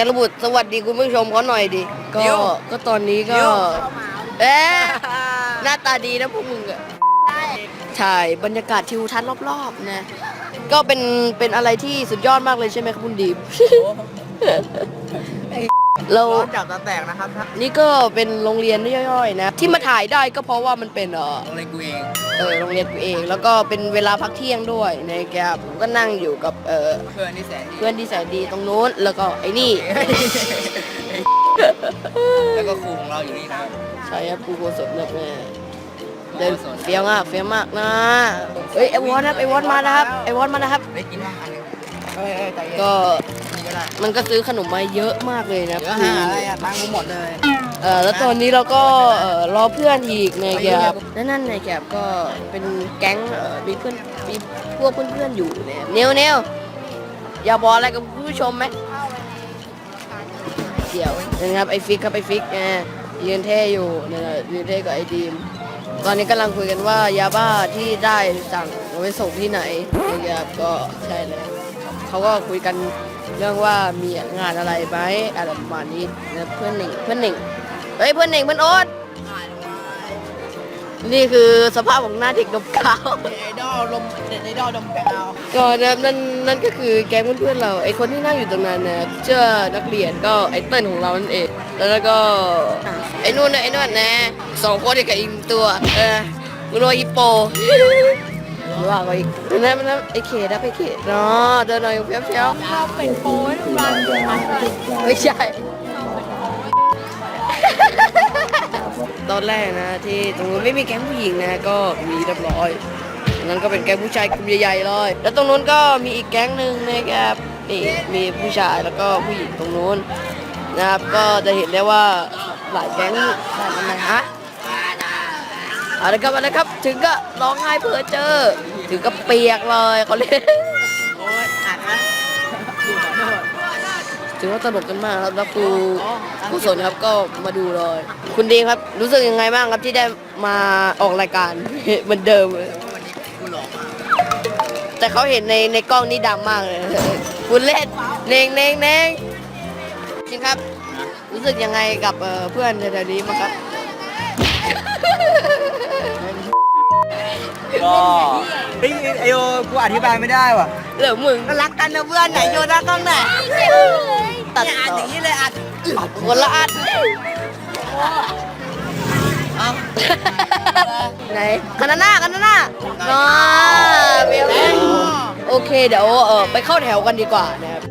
แกระบุสวัสดีคุณผู้ชมเขาหน่อยดิ ก็เดี๋ยวก็ตอนนี้ก็เดี๋ยวเอ๊ะหน้าตาดีนะพวกมึงอะใช่บรรยากาศทิวทัศน์รอบๆนะ ก็เป็นเป็นอะไรที่สุดยอดมากเลยใช่ไหมครับคุณดีม เราร้อนจากตาแตกนะครับท่านนี่ก็เป็นโรงเรียนย่อยๆนะ ที่มาถ่ายได้ก็เพราะว่ามันเป็นเออโรงเรียนกูเองเออโรงเรียนกูเอง แล้วก็เป็นเวลาพักเที่ยงด้วยนะครับผมก็นั่งอยู่กับเออเพื่อนที่แสนดีเพื่อนที่แสนดีตรงนู้นแล้วก็ไอ้นี่ แล้วก็ครูของเราอยู่นี่นะใช่ครับครูโกศลนะแม่เดินครูโกศลเฟี้ยวมากเฟี้ยวมากนะเฮ้ยไอวอนครับไอวอนมานะครับไอวอนมานะครับได้กินบ้างอันหนึงเอ้ยเอ้ยใจเย็นก็นี่ ก็ได้มันก็ซื้อขนมมาเยอะมากเลยนะเดี๋ยวหาอะไรอะตังค์กูหมดเลย เออแล้วตอนนี้เราก็เอ่อรอเพื่อนอีกนะครับและนั่นนะครับก็เป็นแก๊งเอ่อมีเพื่อนมีพวกเพื่อนๆอยู่เนี่ยเนียวเนียวอย่าบอกอะไรกับคุณผู้ชมไหมเดี๋ยวนะครับไอฟิกครับไอฟิกอ่ายืนเท่อยู่เนี่ยยืนเท่กับไอดีม ตอนนี้กำลังคุยกันว่ายาบ้าที่ได้สั่งเอาไปส่งที่ไหนนะครับก็ใช่เลย เขาก็คุยกันเรื่องว่ามีงานอะไรไหมอะไรประมาณนี้นะเพื่อนหนึ่งเพื่อนหนึ่งเฮ้ยเพื่อนหนึ่งเพื่อนโอ๊ตนี่คือสภาพของหน้าเด็กดมกาวไอดอลลมเด็ดไอดอลดมกาวก็นะนั่นนั่นก็คือแก๊งเพื่อนๆเราไอคนที่นั่งอยู่ตรงนั้นนะเชื่อนักเรียนก็ไอเติ้ลของเรานั่นเองแล้วก็ไอนู่นนะไอนู่นนะสองคนเดียวกับอีกตัวเออมึงโดนฮิปโป ว่าก็อีกนั่นนั่นไอเขตนะไอเขตเนาะเดินหน่อยเฟี้ยวเฟี้ยวเราเป็นโป้ยทุกวันไม่ใช่ ตอนแรกนะที่ตรงนู้นไม่มีแก๊งผู้หญิงนะก็มีเรียบร้อยตรงนั้นก็เป็นแก๊งผู้ชายกลุ่มใหญ่ๆเลย แล้วตรงนู้นก็มีอีกแก๊งหนึ่งนะครับนี่มีผู้ชายแล้วก็ผู้หญิงตรงนู้นนะครับก็จะเห็นได้ว่าหลายแก๊งได้กันนะฮะ เอาละครับเอาละครับ ถึงก็ร้องไห้เพื่อเจอ ถึงก็เปียกเลยเขาเล่นโอ้ยอ่านนะถือว่าตลกกันมากครับแล้วครูครูสนครับก็มาดูเลย คุณดีครับรู้สึกยังไงบ้างครับที่ได้มาออกรายการเหมือนเดิมแต่เขาเห็นในในกล้องนี่ดำมากเลยคุณเล่นเน่งเน่งเน่งจริงครับ รู้สึกยังไงกับเพื่อนแถวๆนี้มั้างครับ ไอโอกูอธิบายไม่ได้ว่ะเหลือมึงก็รักกันนะเพื่อนไหนโยนรักกันไหนตัดเนี่ยอัดอย่างนี้เลยอัดคนละอันไหนคันหน้าคันหน้าน้าเบลโอเคเดี๋ยวเออไปเข้าแถวกันดีกว่านะครับ